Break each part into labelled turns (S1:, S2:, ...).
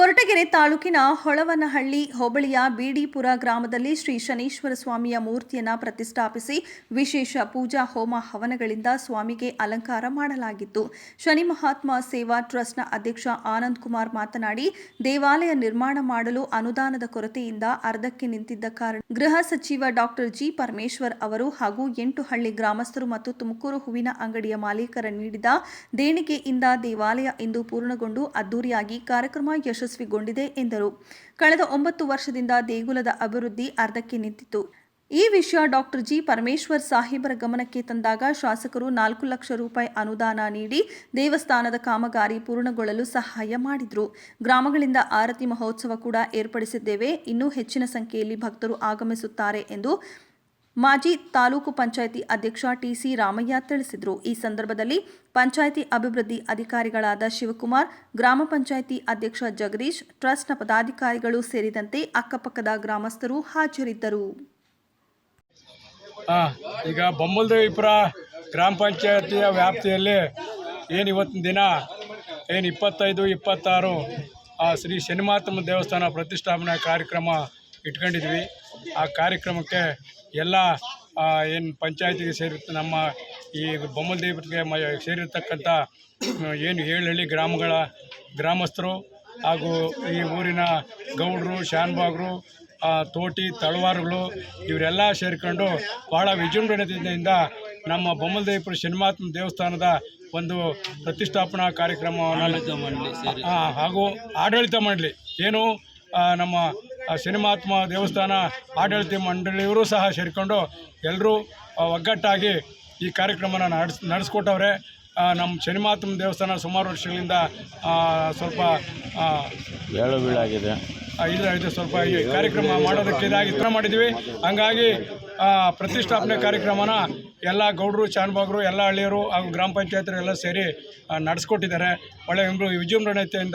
S1: ದಾವಣಗೆರೆ ತಾಲೂಕಿನ ಹೊಳವನಹಳ್ಳಿ ಹೋಬಳಿಯ ಬಿಡಿಪುರ ಗ್ರಾಮದಲ್ಲಿ ಶ್ರೀ ಶನೀಶ್ವರ ಸ್ವಾಮಿಯ ಮೂರ್ತಿಯನ್ನು ಪ್ರತಿಷ್ಠಾಪಿಸಿ ವಿಶೇಷ ಪೂಜಾ ಹೋಮ ಹವನಗಳಿಂದ ಸ್ವಾಮಿಗೆ ಅಲಂಕಾರ ಮಾಡಲಾಗಿತ್ತು. ಶನಿ ಮಹಾತ್ಮ ಸೇವಾ ಟ್ರಸ್ಟ್ನ ಅಧ್ಯಕ್ಷ ಆನಂದ್ ಕುಮಾರ್ ಮಾತನಾಡಿ, ದೇವಾಲಯ ನಿರ್ಮಾಣ ಮಾಡಲು ಅನುದಾನದ ಕೊರತೆಯಿಂದ ಅರ್ಧಕ್ಕೆ ನಿಂತಿದ್ದ ಕಾರಣ ಗೃಹ ಸಚಿವ ಡಾಕ್ಟರ್ ಜಿ. ಪರಮೇಶ್ವರ್ ಅವರು ಹಾಗೂ ಎಂಟು ಹಳ್ಳಿ ಗ್ರಾಮಸ್ಥರು ಮತ್ತು ತುಮಕೂರು ಹೂವಿನ ಅಂಗಡಿಯ ಮಾಲೀಕರ ನೀಡಿದ ದೇಣಿಗೆಯಿಂದ ದೇವಾಲಯ ಇಂದು ಪೂರ್ಣಗೊಂಡು ಅದ್ದೂರಿಯಾಗಿ ಕಾರ್ಯಕ್ರಮ ಯಶಸ್ವಿಗೊಂಡಿದೆ ಎಂದರು. ಕಳೆದ ಒಂಬತ್ತು ವರ್ಷದಿಂದ ದೇಗುಲದ ಅಭಿವೃದ್ಧಿ ಅರ್ಧಕ್ಕೆ ನಿಂತಿತ್ತು. ಈ ವಿಷಯ ಡಾಕ್ಟರ್ ಜಿ. ಪರಮೇಶ್ವರ್ ಸಾಹೇಬರ ಗಮನಕ್ಕೆ ತಂದಾಗ ಶಾಸಕರು ನಾಲ್ಕು ಲಕ್ಷ ರೂಪಾಯಿ ಅನುದಾನ ನೀಡಿ ದೇವಸ್ಥಾನದ ಕಾಮಗಾರಿ ಪೂರ್ಣಗೊಳ್ಳಲು ಸಹಾಯ ಮಾಡಿದರು. ಗ್ರಾಮಗಳಿಂದ ಆರತಿ ಮಹೋತ್ಸವ ಕೂಡ ಏರ್ಪಡಿಸಿದ್ದೇವೆ. ಇನ್ನೂ ಹೆಚ್ಚಿನ ಸಂಖ್ಯೆಯಲ್ಲಿ ಭಕ್ತರು ಆಗಮಿಸುತ್ತಾರೆ ಎಂದು ಮಾಜಿ ತಾಲೂಕು ಪಂಚಾಯಿತಿ ಅಧ್ಯಕ್ಷ ಟಿಸಿ ರಾಮಯ್ಯ ತಿಳಿಸಿದರು. ಈ ಸಂದರ್ಭದಲ್ಲಿ ಪಂಚಾಯಿತಿ ಅಭಿವೃದ್ಧಿ ಅಧಿಕಾರಿಗಳಾದ ಶಿವಕುಮಾರ್, ಗ್ರಾಮ ಪಂಚಾಯಿತಿ ಅಧ್ಯಕ್ಷ ಜಗದೀಶ್, ಟ್ರಸ್ಟ್ನ ಪದಾಧಿಕಾರಿಗಳು ಸೇರಿದಂತೆ ಅಕ್ಕಪಕ್ಕದ ಗ್ರಾಮಸ್ಥರು ಹಾಜರಿದ್ದರು.
S2: ಈಗ ಬೊಮ್ಮಲ್ದೇವಿಪುರ ಗ್ರಾಮ ಪಂಚಾಯತಿಯ ವ್ಯಾಪ್ತಿಯಲ್ಲಿ ಏನು ಇವತ್ತಿನ ದಿನ, ಏನು ಇಪ್ಪತ್ತೈದು, ಇಪ್ಪತ್ತಾರು ಶ್ರೀ ಶನಿಮಾತಮ್ಮ ದೇವಸ್ಥಾನ ಪ್ರತಿಷ್ಠಾಪನಾ ಕಾರ್ಯಕ್ರಮ ಇಟ್ಕೊಂಡಿದ್ವಿ. ಆ ಕಾರ್ಯಕ್ರಮಕ್ಕೆ ಎಲ್ಲ ಏನು ಪಂಚಾಯತಿಗೆ ಸೇರಿರುತ್ತೆ ನಮ್ಮ ಈ ಬೊಮ್ಮಲದೇವಿಗೆ ಮ ಸೇರಿರ್ತಕ್ಕಂಥ ಏನು ಏಳಹಳ್ಳಿ ಗ್ರಾಮಗಳ ಗ್ರಾಮಸ್ಥರು ಹಾಗೂ ಈ ಊರಿನ ಗೌಡರು ಶಾನ್ಬಾಗ್ರು ತೋಟಿ ತಳವಾರುಗಳು ಇವರೆಲ್ಲ ಸೇರಿಕೊಂಡು ಭಾಳ ವಿಜೃಂಭಣೆಯಿಂದ ನಮ್ಮ ಬೊಮ್ಮಲದೇವಿಪುರ ಶನಿಮಾತ್ಮ ದೇವಸ್ಥಾನದ ಒಂದು ಪ್ರತಿಷ್ಠಾಪನಾ ಕಾರ್ಯಕ್ರಮವನ್ನು ಹಾಗೂ ಆಡಳಿತ ಮಂಡಳಿ. ಏನು ನಮ್ಮ ಆ, ಸಿನಿಮಾತ್ಮ ದೇವಸ್ಥಾನ ಆಡಳಿತ ಮಂಡಳಿಯವರು ಸಹ ಸೇರಿಕೊಂಡು ಎಲ್ಲರೂ ಒಗ್ಗಟ್ಟಾಗಿ ಈ ಕಾರ್ಯಕ್ರಮನ ನಡೆಸ್ ನಡೆಸ್ಕೊಟ್ಟವ್ರೆ. ನಮ್ಮ ಶನಿಮಾತ್ಮ ದೇವಸ್ಥಾನ ಸುಮಾರು ವರ್ಷಗಳಿಂದ ಸ್ವಲ್ಪ ಆ,
S3: ಏಳು ಬೀಳಾಗಿದೆ
S2: ಆ, ಇದು ಇದು ಸ್ವಲ್ಪ ಈ ಕಾರ್ಯಕ್ರಮ ಮಾಡೋದಕ್ಕೆ ಇದಾಗಿ ಇತರ ಮಾಡಿದ್ವಿ. ಹಂಗಾಗಿ ಪ್ರತಿಷ್ಠಾಪನೆ ಕಾರ್ಯಕ್ರಮನ ಎಲ್ಲ ಗೌಡರು, ಚಾನ್ಬಾಗರು, ಎಲ್ಲ ಹಳ್ಳಿಯರು ಹಾಗೂ ಗ್ರಾಮ ಪಂಚಾಯತರು ಎಲ್ಲ ಸೇರಿ ನಡೆಸ್ಕೊಟ್ಟಿದ್ದಾರೆ. ಒಳ್ಳೆ ವಿಜೃಂಭಣತೆಯಿಂದ ವಿಜೃಂಭಣೆಯಿಂದ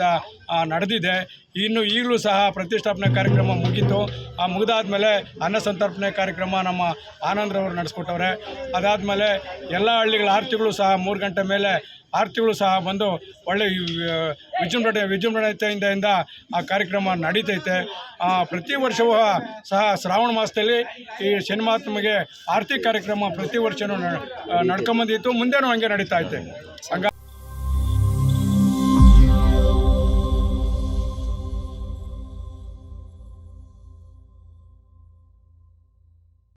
S2: ನಡೆದಿದೆ. ಇನ್ನು ಈಗಲೂ ಸಹ ಪ್ರತಿಷ್ಠಾಪನೆ ಕಾರ್ಯಕ್ರಮ ಮುಗೀತು. ಆ, ಮುಗಿದಾದ್ಮೇಲೆ ಅನ್ನ ಸಂತರ್ಪಣೆ ಕಾರ್ಯಕ್ರಮ ನಮ್ಮ ಆನಂದ್ರವರು ನಡೆಸ್ಕೊಟ್ಟವ್ರೆ. ಅದಾದಮೇಲೆ ಎಲ್ಲ ಹಳ್ಳಿಗಳ ಆರತಿಗಳು ಸಹ ಮೂರು ಗಂಟೆ ಮೇಲೆ ಆರತಿಗಳು ಸಹ ಬಂದು ಒಳ್ಳೆ ವಿಜೃಂಭಣೆ, ವಿಜೃಂಭಣೆಯಿಂದ ಆ ಕಾರ್ಯಕ್ರಮ ನಡೀತೈತೆ. ಪ್ರತಿ ವರ್ಷವೂ ಸಹ ಶ್ರಾವಣ ಮಾಸದಲ್ಲಿ ಈ ಶನಿಮಾತ್ಮಗೆ ಆರತಿ ಕಾರ್ಯಕ್ರಮ ಪ್ರತಿ ವರ್ಷವೂ ನಡ್ಕೊಂಬಂದಿತ್ತು. ಮುಂದೆನೂ ಹಂಗೆ ನಡೀತಾ ಐತೆ ಹಂಗ